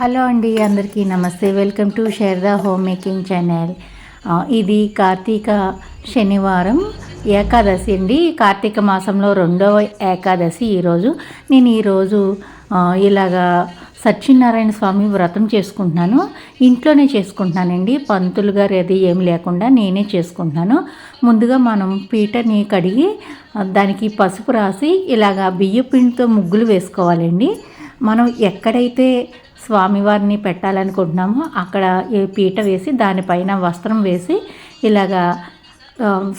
Hello అండి అందరికీ నమస్తే. Welcome to share home making channel. ఇది కార్తీక శనివారం ఏకాదశి అండి. కార్తీక మాసంలో రెండవ ఏకాదశి ఈరోజు. నేను ఈరోజు ఇలాగా సత్యనారాయణ స్వామి వ్రతం చేసుకుంటున్నాను. ఇంట్లోనే చేసుకుంటున్నానండి. పంతులు గారు అది ఏం లేకుండా నేనే చేసుకుంటున్నాను. ముందుగా మనం పీటని కడిగి దానికి పసుపు రాసి ఇలాగా బియ్య పిండితో ముగ్గులు వేసుకోవాలండి. మనం ఎక్కడైతే స్వామివారిని పెట్టాలనుకుంటున్నామో. అక్కడ ఏ పీట వేసి దానిపైన వస్త్రం వేసి ఇలాగా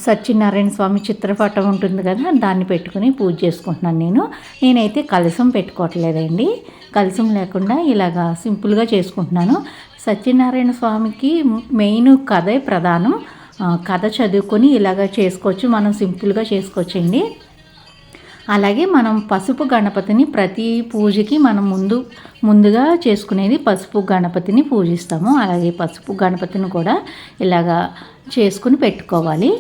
సత్యనారాయణ స్వామి చిత్రపటం ఉంటుంది కదా దాన్ని పెట్టుకుని పూజ చేసుకుంటున్నాను నేను. నేనైతే కలసం పెట్టుకోవట్లేదండి. కలసం లేకుండా ఇలాగా సింపుల్గా చేసుకుంటున్నాను. సత్యనారాయణ స్వామికి మెయిన్ కథే ప్రధానం. కథ చదువుకొని ఇలాగ చేసుకోవచ్చు. మనం సింపుల్గా చేసుకోవచ్చండి. అలాగే మనం పసుపు గణపతిని ప్రతి పూజకి మనం ముందు ముందుగా చేసుకునేది పసుపు గణపతిని పూజిస్తాము. అలాగే పసుపు గణపతిని కూడా ఇలాగా చేసుకుని పెట్టుకోవాలి.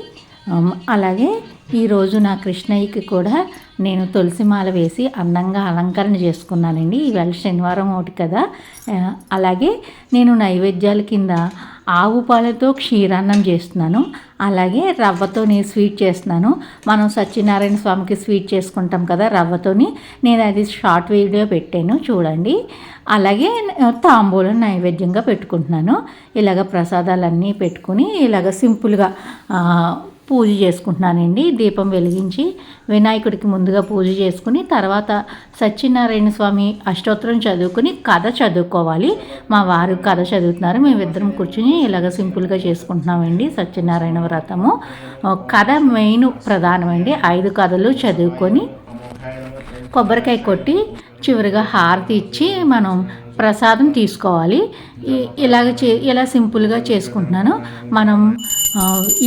అలాగే ఈరోజు నా కృష్ణయ్యకి కూడా నేను తులసి మాల వేసి అందంగా అలంకరణ చేసుకున్నానండి. ఈవేళ శనివారం ఒకటి కదా. అలాగే నేను నైవేద్యాల కింద ఆవు పాలతో క్షీరాన్నం చేస్తున్నాను. అలాగే రవ్వతోనే స్వీట్ చేస్తున్నాను. మనం సత్యనారాయణ స్వామికి స్వీట్ చేసుకుంటాం కదా రవ్వతోని. నేను అది షార్ట్ వీడియో పెట్టాను చూడండి. అలాగే తాంబూలం నైవేద్యంగా పెట్టుకుంటున్నాను. ఇలాగ ప్రసాదాలన్నీ పెట్టుకుని ఇలాగ సింపుల్గా పూజ చేసుకుంటున్నానండి. దీపం వెలిగించి వినాయకుడికి ముందుగా పూజ చేసుకుని తర్వాత సత్యనారాయణ స్వామి అష్టోత్తరం చదువుకుని కథ చదువుకోవాలి. మా వారు కథ చదువుతున్నారు. మేమిద్దరం కూర్చుని ఇలాగ సింపుల్గా చేసుకుంటున్నామండి సత్యనారాయణ వ్రతము. కథ మెయిన్ ప్రధానమండి. ఐదు కథలు చదువుకొని కొబ్బరికాయ కొట్టి చివరిగా హారతి ఇచ్చి మనం ప్రసాదం తీసుకోవాలి. ఇలాగ చే ఇలా సింపుల్గా చేసుకుంటున్నాను. మనం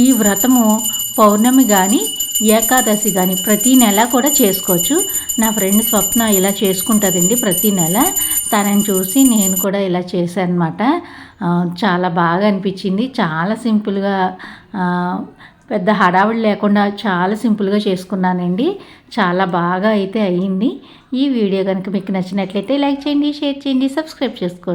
ఈ వ్రతము పౌర్ణమి కానీ ఏకాదశి కానీ ప్రతి నెల కూడా చేసుకోవచ్చు. నా ఫ్రెండ్ స్వప్న ఇలా చేసుకుంటుందండి ప్రతి నెల. తనని చూసి నేను కూడా ఇలా చేశాను అనమాట చాలా బాగా అనిపించింది. చాలా సింపుల్గా పెద్ద హడావిడి లేకుండా చాలా సింపుల్గా చేసుకున్నానండి. చాలా బాగా అయితే అయ్యింది ఈ వీడియో కనుక మీకు నచ్చినట్లయితే లైక్ చేయండి షేర్ చేయండి సబ్స్క్రైబ్ చేసుకోండి.